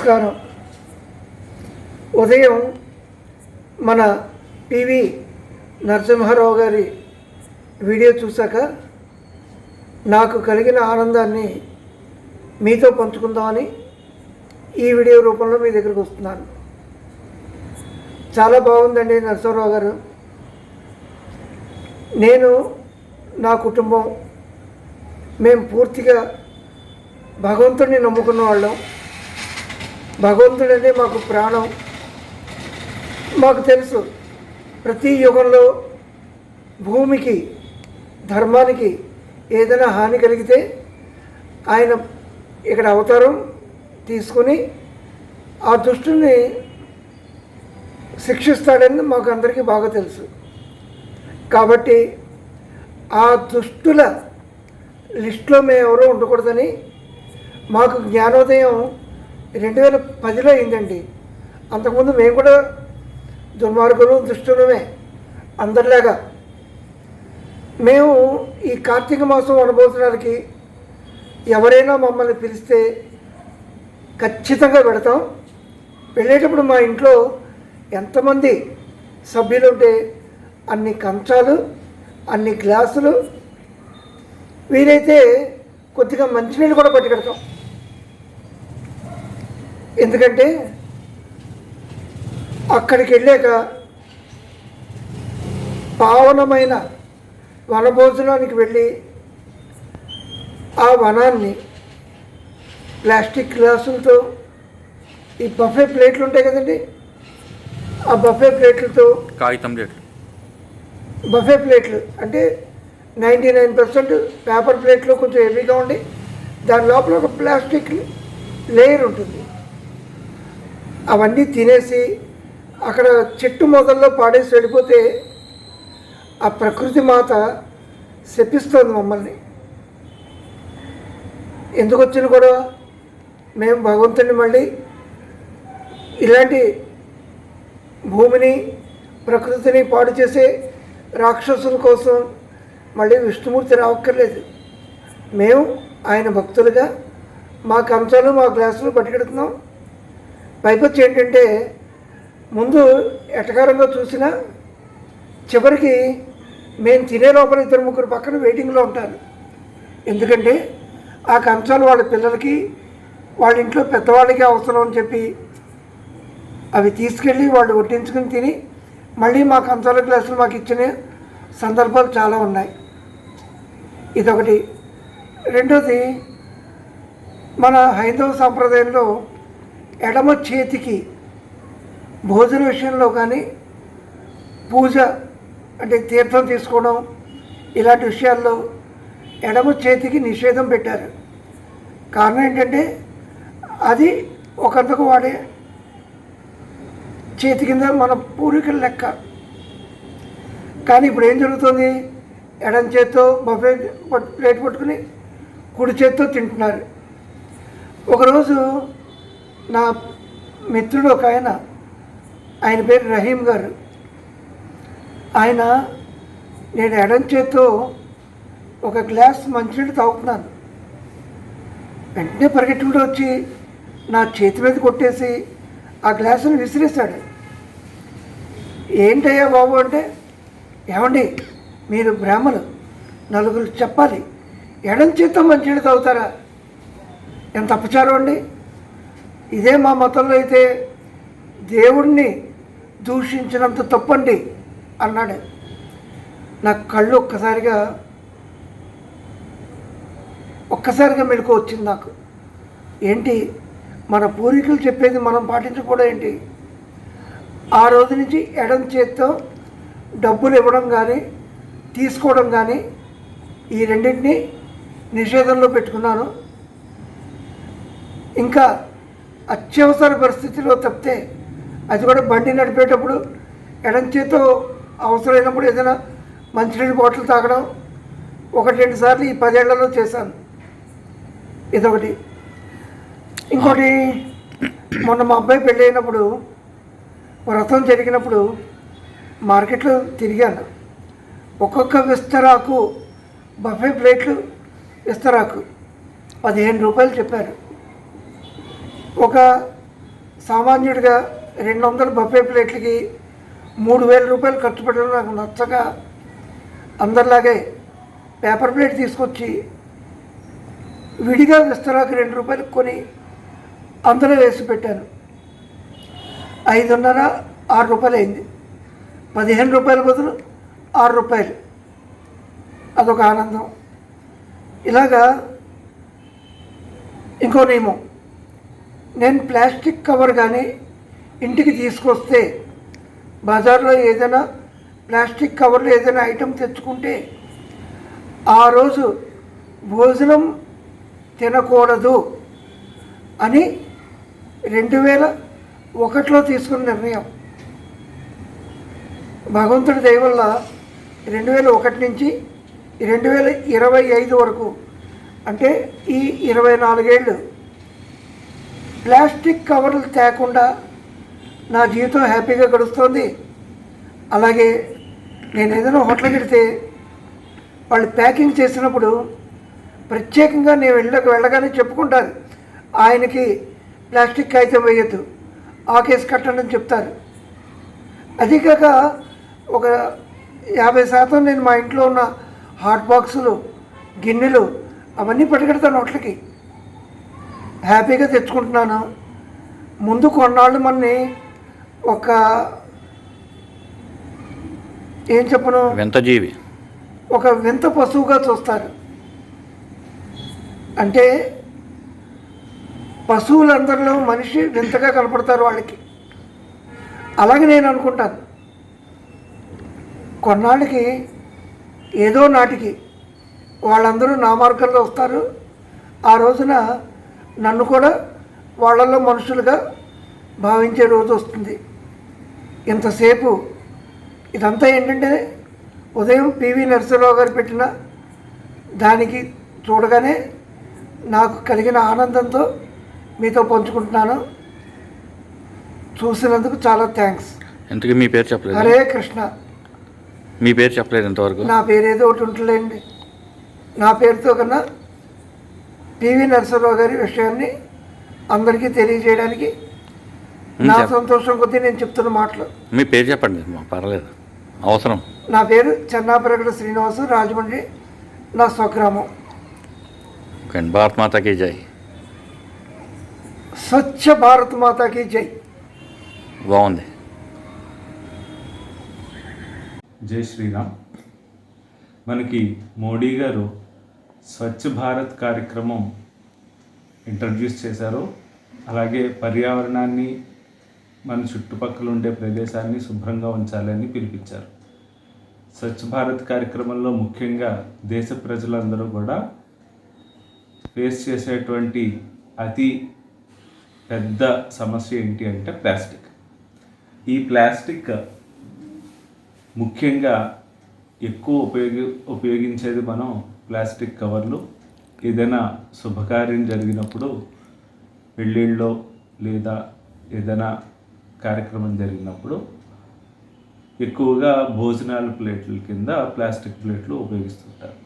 నమస్కారం. ఉదయం మన పివి నరసింహారావు గారి వీడియో చూశాక నాకు కలిగిన ఆనందాన్ని మీతో పంచుకుందామని ఈ వీడియో రూపంలో మీ దగ్గరికి వస్తున్నాను. చాలా బాగుందండి నరసింహారావు గారు. నేను నా కుటుంబం మేము పూర్తిగా భగవంతుడిని నమ్ముకున్న వాళ్ళం. భగవంతుడనే మాకు ప్రాణం. మాకు తెలుసు ప్రతి యుగంలో భూమికి ధర్మానికి ఏదైనా హాని కలిగితే ఆయన ఇక్కడ అవతారం తీసుకుని ఆ దుష్టుని శిక్షిస్తాడని మాకు అందరికీ బాగా తెలుసు. కాబట్టి ఆ దుష్టుల లిస్టులో మేము ఎవరో ఉండకూడదని మాకు జ్ఞానోదయం రెండు వేల పదిలో అయిందండి అంతకుముందు మేము కూడా దుర్మార్గులు దుష్టులమే అందరిలాగా. మేము ఈ కార్తీక మాసం అనుభవించడానికి ఎవరైనా మమ్మల్ని పిలిస్తే ఖచ్చితంగా పెడతాం. వెళ్ళేటప్పుడు మా ఇంట్లో ఎంతమంది సభ్యులు ఉంటే అన్ని కంచాలు అన్ని గ్లాసులు వీలైతే కొద్దిగా మంచినీళ్ళు కూడా పట్టుకెడతాం. ఎందుకంటే అక్కడికి వెళ్ళాక పావనమైన వనభోజనానికి వెళ్ళి ఆ వనాన్ని ప్లాస్టిక్ గ్లాసులతో ఈ బఫే ప్లేట్లు ఉంటాయి కదండి ఆ బఫే ప్లేట్లతో కాగితం ప్లేట్లు. బఫే ప్లేట్లు అంటే నైంటీ నైన్ పర్సెంట్ పేపర్ ప్లేట్లో కొంచెం హెవీగా ఉండి దాని లోపల ఒక ప్లాస్టిక్ లేయర్ ఉంటుంది. అవన్నీ తినేసి అక్కడ చెట్టు మొదల్లో పాడేసి వెళ్ళిపోతే ఆ ప్రకృతి మాత శపిస్తుంది మమ్మల్ని. ఎందుకు వచ్చిన కూడా మేము భగవంతుని మళ్ళీ ఇలాంటి భూమిని ప్రకృతిని పాడు చేసే రాక్షసుల కోసం మళ్ళీ విష్ణుమూర్తి రావక్కర్లేదు. మేము ఆయన భక్తులుగా మా కంచాలు మా గ్లాసులు పట్టుకెడుతున్నాం. పైపొచ్చి ఏంటంటే ముందు ఎటకారంగా చూసినా చివరికి మేము తినే లోపల ఇద్దరు ముగ్గురు పక్కన వెయిటింగ్లో ఉంటారు. ఎందుకంటే ఆ కంచాలు వాళ్ళ పిల్లలకి వాళ్ళ ఇంట్లో పెద్దవాళ్ళకి అవసరం అని చెప్పి అవి తీసుకెళ్ళి వాళ్ళు వడ్డించుకుని తిని మళ్ళీ మా కంచాల గ్లాసులు మాకు ఇచ్చిన సందర్భాలు చాలా ఉన్నాయి. ఇదొకటి. రెండోది మన హైందవ సాంప్రదాయంలో ఎడమ చేతికి భోజన విషయంలో కానీ పూజ అంటే తీర్థం తీసుకోవడం ఇలాంటి విషయాల్లో ఎడమ చేతికి నిషేధం పెట్టారు. కారణం ఏంటంటే అది ఒకందుకు వాడే చేతి కింద మన పూర్వీకుల లెక్క. కానీ ఇప్పుడు ఏం జరుగుతుంది? ఎడం చేత్తో బఫే ప్లేట్ పట్టుకుని కుడి చేత్తో తింటున్నారు. ఒకరోజు నా మిత్రుడు ఒక ఆయన ఆయన పేరు రహీం గారు. ఆయన నేను ఎడం చేత్తో ఒక గ్లాస్ మంచినీళ్ళు తాగుతున్నాను. వెంటనే పరిగెట్టుకుంటూ వచ్చి నా చేతి మీద కొట్టేసి ఆ గ్లాసును విసిరేశాడు. ఏంటయ్యా బాబు అంటే ఏమండి మీరు బ్రాహ్మలు నలుగురు చెప్పాలి ఎడం చేత్తో మంచినీళ్ళు తాగుతారా? ఎంత అపచారం అండి. ఇదే మా మతంలో అయితే దేవుడిని దూషించినంత తప్పండి అన్నాడు. నా కళ్ళు ఒక్కసారిగా ఒక్కసారిగా మెలకు వచ్చింది నాకు. ఏంటి మన పూర్వీకులు చెప్పేది మనం పాటించకూడదు ఏంటి? ఆ రోజు నుంచి ఎడం చేత్తో డబ్బులు ఇవ్వడం కానీ తీసుకోవడం కానీ ఈ రెండింటినీ నిషేధంలో పెట్టుకున్నాను. ఇంకా అత్యవసర పరిస్థితిలో తప్పితే అది కూడా బండి నడిపేటప్పుడు ఎడం చేతో అవసరమైనప్పుడు ఏదైనా మంచినీళ్ళ బాటిల్ తాగడం ఒకటి రెండు సార్లు ఈ పదేళ్ళలో చేశాను. ఇదొకటి. ఇంకోటి మొన్న మా అబ్బాయి పెళ్ళి అయినప్పుడు వ్రతం జరిగినప్పుడు మార్కెట్లో తిరిగాను. ఒక్కొక్క విస్తరాకు బఫే ప్లేట్లు విస్తరాకు పదిహేను రూపాయలు చెప్పారు. ఒక సామాన్యుడిగా రెండు వందల బఫే ప్లేట్లకి మూడు వేల రూపాయలు ఖర్చు పెట్టడం నాకు నచ్చక అందరిలాగే పేపర్ ప్లేట్ తీసుకొచ్చి విడిగా విస్తరాకు రెండు రూపాయలు కొని అందులో వేసి పెట్టాను. ఐదున్నర ఆరు రూపాయలు అయింది పదిహేను రూపాయల బదులు ఆరు రూపాయలు. అదొక ఆనందం. ఇలాగా ఇంకో నియమం. నేను ప్లాస్టిక్ కవర్ కానీ ఇంటికి తీసుకొస్తే బజార్లో ఏదైనా ప్లాస్టిక్ కవర్లో ఏదైనా ఐటెం తెచ్చుకుంటే ఆ రోజు భోజనం తినకూడదు అని రెండు వేల ఒకటిలో తీసుకున్న నిర్ణయం. భగవంతుడి దయవల్ల రెండు వేల ఒకటి నుంచి రెండు వేల ఇరవై ఐదు వరకు అంటే ఈ ఇరవై నాలుగేళ్ళు ప్లాస్టిక్ కవర్లు తేకుండా నా జీవితం హ్యాపీగా గడుస్తుంది. అలాగే నేను ఏదైనా హోటల్కి వెళితే వాళ్ళు ప్యాకింగ్ చేసినప్పుడు ప్రత్యేకంగా నేను వెళ్ళక వెళ్ళగానే చెప్పుకుంటారు. ఆయనకి ప్లాస్టిక్ కాగితం వేయద్దు ఆ కేసు కట్టండి అని చెప్తారు. అది కాక ఒక యాభై శాతం నేను మా ఇంట్లో ఉన్న హాట్ బాక్సులు గిన్నెలు అవన్నీ పట్టుకెడతాను హోటల్కి. హ్యాపీగా తెచ్చుకుంటున్నాను. ముందు కొన్నాళ్ళు మనని ఒక ఏం చెప్పను? వింత జీవి. ఒక వింత పశువుగా చూస్తారు. అంటే పశువులందరిలో మనిషి వింతగా కనపడతారు వాళ్ళకి. అలాగే నేను అనుకుంటాను. కొన్నాళ్ళకి ఏదో నాటికి వాళ్ళందరూ నా మార్గంలో వస్తారు. ఆ రోజున నన్ను కూడా వాళ్ళల్లో మనుషులుగా భావించే రోజు వస్తుంది. ఇంతసేపు ఇదంతా ఏంటంటే ఉదయం పివి నరసింహరావు గారు పెట్టిన దానికి చూడగానే నాకు కలిగిన ఆనందంతో మీతో పంచుకుంటున్నాను. చూసినందుకు చాలా థ్యాంక్స్. ఇంతకీ మీ పేరు చెప్పలేదు? హరే కృష్ణ. మీ పేరు చెప్పలేదు ఇంతవరకు? నా పేరు ఏదో ఒకటి ఉంటుందండి. నా పేరుతో కన్నా పివి నరసింహరావు గారి విషయాన్ని అందరికీ తెలియజేయడానికి నా సంతోషం కొద్దీ నేను చెప్తున్న మాటలు. మీ పేరు చెప్పండి పర్లేదు. అవసరం. నా పేరు చెన్నాపరగడ శ్రీనివాసు రాజమండ్రి నా స్వగ్రామం. ఓకే అండి భారత్ మాతాకి జై. స్వచ్ఛ భారత్ మాతాకి జై. బాగుంది. జై శ్రీరామ్. మనకి మోడీ గారు స్వచ్ఛ భారత్ కార్యక్రమం ఇంట్రడ్యూస్ చేశారు. అలాగే పర్యావరణాన్ని మన చుట్టుపక్కల ఉండే ప్రదేశాన్ని శుభ్రంగా ఉంచాలని పిలిపించారు. స్వచ్ఛ భారత్ కార్యక్రమంలో ముఖ్యంగా దేశ ప్రజలందరూ కూడా ఫేస్ చేసేటువంటి అతి పెద్ద సమస్య ఏంటి అంటే ప్లాస్టిక్. ఈ ప్లాస్టిక్ ముఖ్యంగా ఎక్కువ ఉపయోగి ఉపయోగించేది మనం ప్లాస్టిక్ కవర్లు ఏదైనా శుభకార్యం జరిగినప్పుడు పెళ్ళిళ్ళలో లేదా ఏదైనా కార్యక్రమం జరిగినప్పుడు ఎక్కువగా భోజనాల ప్లేట్ల కింద ప్లాస్టిక్ ప్లేట్లు ఉపయోగిస్తుంటారు.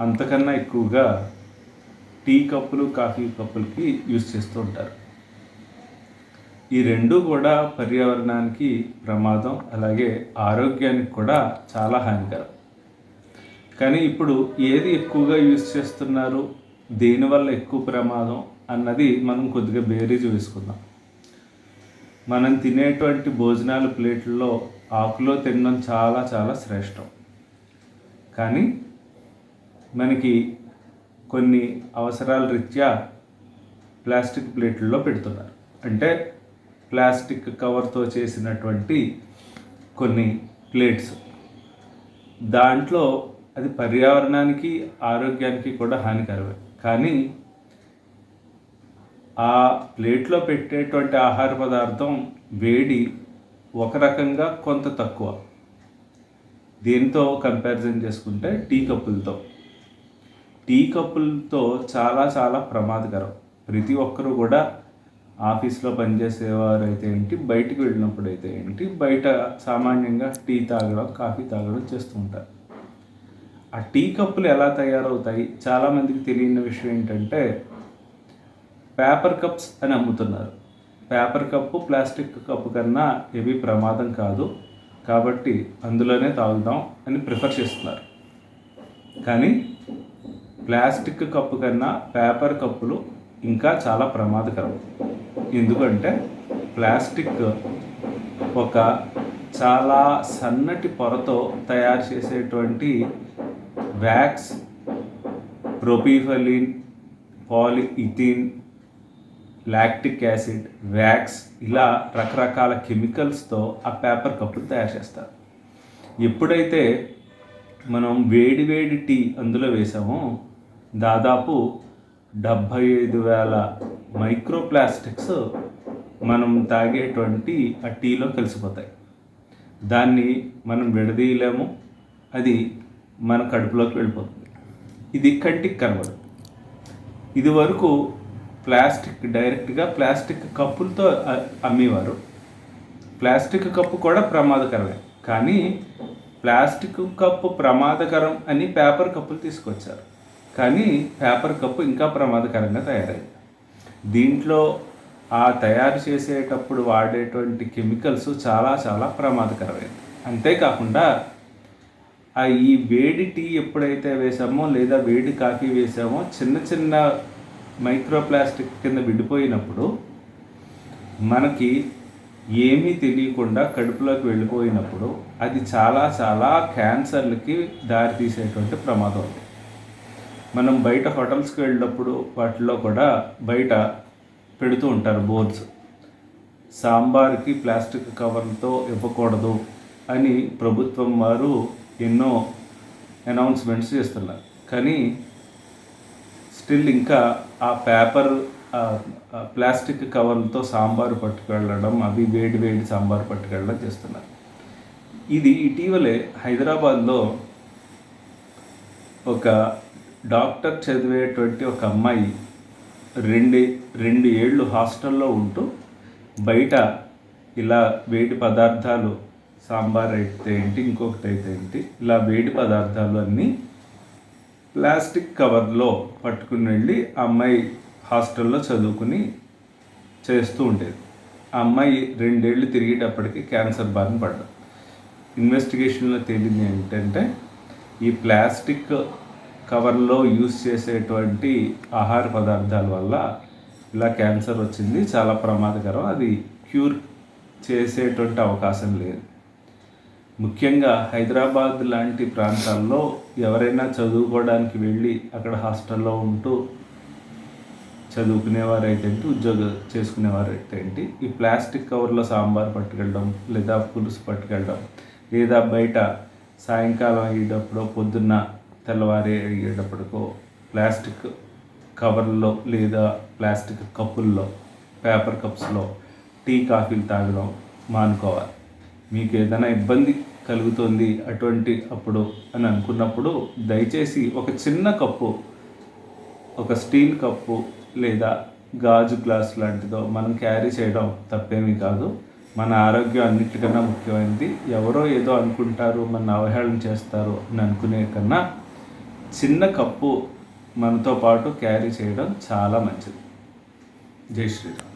అంతకన్నా ఎక్కువగా టీ కప్పులు కాఫీ కప్పులకి యూజ్ చేస్తూ ఉంటారు. ఈ రెండు కూడా పర్యావరణానికి ప్రమాదం అలాగే ఆరోగ్యానికి కూడా చాలా హానికరం. కానీ ఇప్పుడు ఏది ఎక్కువగా యూజ్ చేస్తున్నారు? దేనివల్ల ఎక్కువ ప్రమాదం? అన్నది మనం కొద్దిగా బేరీజ్ వేసుకుందాం. మనం తినేటువంటి భోజనాల ప్లేట్లలో ఆకులో తినడం చాలా చాలా శ్రేష్టం. కానీ మనకి కొన్ని అవసరాల రీత్యా ప్లాస్టిక్ ప్లేట్లలో పెడుతున్నారు. అంటే ప్లాస్టిక్ కవర్తో చేసినటువంటి కొన్ని ప్లేట్స్. దాంట్లో అది పర్యావరణానికి ఆరోగ్యానికి కూడా హానికరమే. కానీ ఆ ప్లేట్లో పెట్టేటువంటి ఆహార పదార్థం వేడి ఒక రకంగా కొంత తక్కువ. దీంతో కంపారిజన్ చేసుకుంటే టీ కప్పులతో. టీ కప్పులతో చాలా చాలా ప్రమాదకరం. ప్రతి ఒక్కరూ కూడా ఆఫీస్లో పనిచేసేవారు అయితే ఏంటి బయటికి వెళ్ళినప్పుడు అయితే ఏంటి బయట సామాన్యంగా టీ తాగడం కాఫీ తాగడం చేస్తూ ఉంటారు. ఆ టీ కప్పులు ఎలా తయారవుతాయి? చాలామందికి తెలియని విషయం ఏంటంటే పేపర్ కప్స్ అని అమ్ముతున్నారు. పేపర్ కప్పు ప్లాస్టిక్ కప్పు కన్నా ఏవి ప్రమాదం కాదు. కాబట్టి అందులోనే తాగుదాం అని ప్రిఫర్ చేస్తున్నారు. కానీ ప్లాస్టిక్ కప్పు కన్నా పేపర్ కప్పులు ఇంకా చాలా ప్రమాదకరం. ఎందుకంటే ప్లాస్టిక్ ఒక చాలా సన్నటి పొరతో తయారు చేసేటువంటి వ్యాక్స్ ప్రొపీఫలిన్ పాలిఇథిన్ లాక్టిక్ యాసిడ్ వ్యాక్స్ ఇలా రకరకాల కెమికల్స్తో ఆ పేపర్ కప్పులు తయారు చేస్తారు. ఎప్పుడైతే మనం వేడి వేడి టీ అందులో వేసామో దాదాపు డెబ్భై ఐదు వేల మైక్రో ప్లాస్టిక్స్ మనం తాగేటువంటి ఆ టీలో కలిసిపోతాయి. దాన్ని మనం విడదీయలేము. అది మన కడుపులోకి వెళ్ళిపోతుంది. ఇది కంటికి కనబడదు. ఇది వరకు ప్లాస్టిక్ డైరెక్ట్గా ప్లాస్టిక్ కప్పులతో అమ్మేవారు. ప్లాస్టిక్ కప్పు కూడా ప్రమాదకరమే. కానీ ప్లాస్టిక్ కప్పు ప్రమాదకరం అని పేపర్ కప్పులు తీసుకొచ్చారు. కానీ పేపర్ కప్పు ఇంకా ప్రమాదకరంగా తయారైంది. దీంట్లో ఆ తయారు చేసేటప్పుడు వాడేటువంటి కెమికల్స్ చాలా చాలా ప్రమాదకరమైనవి. అంతేకాకుండా ఆ ఈ వేడి టీ ఎప్పుడైతే వేసామో లేదా వేడి కాఫీ వేసామో చిన్న చిన్న మైక్రో ప్లాస్టిక్ కింద విడిపోయినప్పుడు మనకి ఏమీ తెలియకుండా కడుపులోకి వెళ్ళిపోయినప్పుడు అది చాలా చాలా క్యాన్సర్లకి దారితీసేటువంటి ప్రమాదం. ఉంది మనం బయట హోటల్స్కి వెళ్ళినప్పుడు వాటిలో కూడా బయట పెడుతూ ఉంటారు బోర్డ్స్. సాంబార్కి ప్లాస్టిక్ కవర్లతో ఇవ్వకూడదు అని ప్రభుత్వం వారు ఎన్నో అనౌన్స్మెంట్స్ చేస్తున్నారు కానీ స్టిల్ ఇంకా ఆ పేపర్ ప్లాస్టిక్ కవర్లతో సాంబారు పట్టుకెళ్ళడం అవి వేడి వేడి సాంబారు పట్టుకెళ్ళడం చేస్తున్నారు ఇది ఇటీవలే హైదరాబాద్లో ఒక డాక్టర్ చదివేటువంటి ఒక అమ్మాయి రెండు రెండు ఏళ్ళు హాస్టల్లో ఉంటూ బయట ఇలా వేడి పదార్థాలు సాంబార్ అయితే ఏంటి ఇంకొకటి అయితే ఏంటి ఇలా వేడి పదార్థాలు అన్నీ ప్లాస్టిక్ కవర్లో పట్టుకుని వెళ్ళి ఆ అమ్మాయి హాస్టల్లో చదువుకుని చేస్తూ ఉండేది. ఆ అమ్మాయి రెండేళ్ళు తిరిగేటప్పటికి క్యాన్సర్ బారిన పడ్డా. ఇన్వెస్టిగేషన్లో తేలింది ఏంటంటే ఈ ప్లాస్టిక్ కవర్లో యూస్ చేసేటువంటి ఆహార పదార్థాల వల్ల ఇలా క్యాన్సర్ వచ్చింది. చాలా ప్రమాదకరం. అది క్యూర్ చేసేటువంటి అవకాశం లేదు. ముఖ్యంగా హైదరాబాద్ లాంటి ప్రాంతాల్లో ఎవరైనా చదువుకోవడానికి వెళ్ళి అక్కడ హాస్టల్లో ఉంటూ చదువుకునేవారైతే ఏంటి ఉద్యోగం చేసుకునేవారైతే ఏంటి ఈ ప్లాస్టిక్ కవర్లో సాంబార్ పట్టుకెళ్ళడం లేదా పులుసు పట్టుకెళ్ళడం లేదా బయట సాయంకాలం అయ్యేటప్పుడు పొద్దున్న తెల్లవారి అయ్యేటప్పటికో ప్లాస్టిక్ కవర్లో లేదా ప్లాస్టిక్ కప్పుల్లో పేపర్ కప్స్లో టీ కాఫీలు తాగడం మానుకోవాలి. మీకు ఏదైనా ఇబ్బంది కలుగుతుంది అటువంటి అప్పుడు అని అనుకున్నప్పుడు దయచేసి ఒక చిన్న కప్పు ఒక స్టీల్ కప్పు లేదా గాజు గ్లాస్ లాంటిదో మనం క్యారీ చేయడం తప్పేమీ కాదు. మన ఆరోగ్యం అన్నిటికన్నా ముఖ్యమైనది. ఎవరో ఏదో అనుకుంటారు మన అవహేళన చేస్తారు అని అనుకునే కన్నా చిన్న కప్పు మనతో పాటు క్యారీ చేయడం చాలా మంచిది. జై శ్రీరామ్.